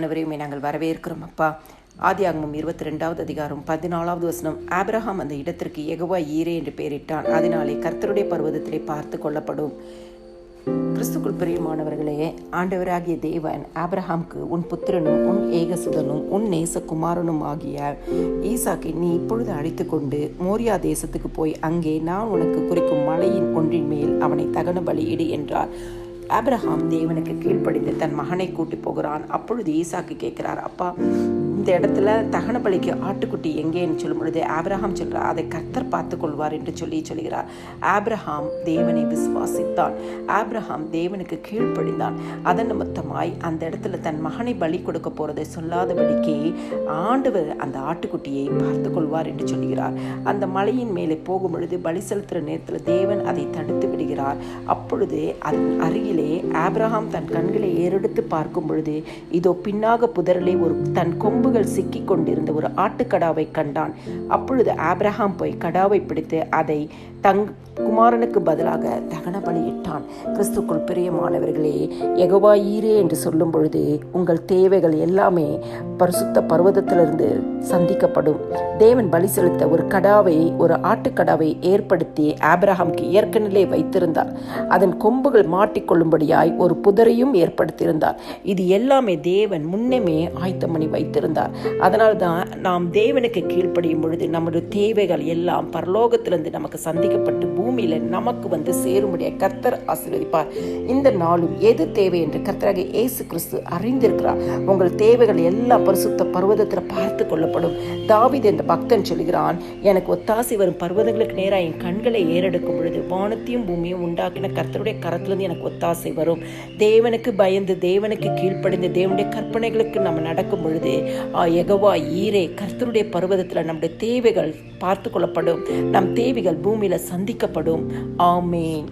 அனைவரையுமே நாங்கள் வரவேற்கிறோம் அப்பா. ஆதியாகமம் இருபத்தி ரெண்டாவது அதிகாரம் பதினாலாவது வசனம். ஆபிரஹாம் அந்த இடத்திற்கு எகுவா ஈரே என்று பெயரிட்டான். அதனாலே கர்த்தருடைய பர்வதத்திலே பார்த்து கொள்ளப்படும். கிறிஸ்துக்குள் பிரியமானவர்களே ஆண்டவராகிய தேவன் ஆபிரஹாம்க்கு உன் புத்திரனும் உன் ஏகசுதனும் உன் நேசகுமாரனும் ஆகிய ஈசாக்கை நீ இப்பொழுது அழைத்து கொண்டு மோரியா தேசத்துக்கு போய் அங்கே நான் உனக்கு குறிக்கும் மலையின் ஒன்றின் மேல் அவனை தகன பலியிடு என்றார். ஆப்ரஹாம் தேவனுக்கு கீழ்ப்படிந்து தன் மகனை கூட்டி போகிறான். அப்பொழுது ஈசாக்கு கேட்கிறார் அப்பா இந்த இடத்துல தகன பலிக்கு ஆட்டுக்குட்டி எங்கேன்னு சொல்லும் பொழுது ஆப்ரஹாம் சொல்கிறார் அதை கர்த்தர் பார்த்து கொள்வார் என்று சொல்லி சொல்கிறார். ஆப்ரஹாம் தேவனை விசுவாசித்தான். ஆப்ரஹாம் தேவனுக்கு கீழ்ப்படிந்தான். அதன் நிமித்தமாய் அந்த இடத்துல தன் மகனை பலி கொடுக்க போகிறதை சொல்லாதபடிக்கு ஆண்டவர் அந்த ஆட்டுக்குட்டியை பார்த்து கொள்வார் என்று சொல்கிறார். அந்த மலையின் மேலே போகும் பொழுது பலி செலுத்துகிற நேரத்தில் தேவன் அதை தடுத்து விடுகிறார். அப்பொழுது அதன் அருகிலே ஆப்ரஹாம் தன் கண்களை ஏறெடுத்து பார்க்கும் பொழுது இதோ பின்னாக புதரலை ஒரு தன் கொம்பு கொம்புகள் சிக்கிக் கொண்டிருந்த ஒரு ஆட்டுக்கடாவை கண்டான். அப்பொழுது ஆப்ரஹாம் போய் கடாவை பிடித்து அதை தங் குமாரனுக்கு பதிலாக தகன பலியிட்டான் கிறிஸ்துக்குள் பிரியமானவர்களே எகவா ஈரே என்று சொல்லும் பொழுது உங்கள் தேவைகள் எல்லாமே பரிசுத்த பர்வதத்திலிருந்து சந்திக்கப்படும். தேவன் பலி செலுத்த ஒரு கடாவை ஒரு ஆட்டுக்கடாவை ஏற்படுத்தி ஆப்ரஹாம்க்கு ஏற்கனவே வைத்திருந்தார். அதன் கொம்புகள் மாட்டிக்கொள்ளும்படியாய் ஒரு புதரையும் ஏற்படுத்தியிருந்தார். இது எல்லாமே தேவன் முன்னமே ஆயத்தம் பண்ணி வைத்திருந்தார். அதனால் தான் நாம் தேவனுக்கு கீழ்ப்படியும் பொழுது நம்முடைய தேவைகள் எல்லாம் பரலோகத்திலிருந்து நமக்கு சந்திக்கப்பட்டு பூமியில் நமக்கு வந்து சேரும்படிய கர்த்தர் ஆசீர்வதிப்பார். இந்த நாளும் எது தேவை என்று கர்த்தராக இயேசு கிறிஸ்து அறிந்திருக்கிறார். உங்கள் தேவைகள் எல்லாம் பரிசுத்த பர்வதத்தில் பார்த்து கொள்ளப்படும். தாவித் என்ற பக்தன் சொல்கிறான் எனக்கு ஒத்தாசை வரும் பர்வதங்களுக்கு நேராக என் கண்களை ஏறெடுக்கும் பொழுது வானத்தையும் பூமியும் உண்டாக்கின கர்த்தருடைய கரத்திலிருந்து எனக்கு ஒத்தாசை வரும். தேவனுக்கு பயந்து தேவனுக்கு கீழ்ப்படிந்து தேவனுடைய கற்பனைகளுக்கு நம்ம நடக்கும் பொழுது எகவா ஈரே கர்த்தருடைய பருவதத்தில் நம்முடைய தேவைகள் பார்த்து கொள்ளப்படும். நம் தேவைகள் பூமியில் சந்திக்கப்படும். ஆமேன்.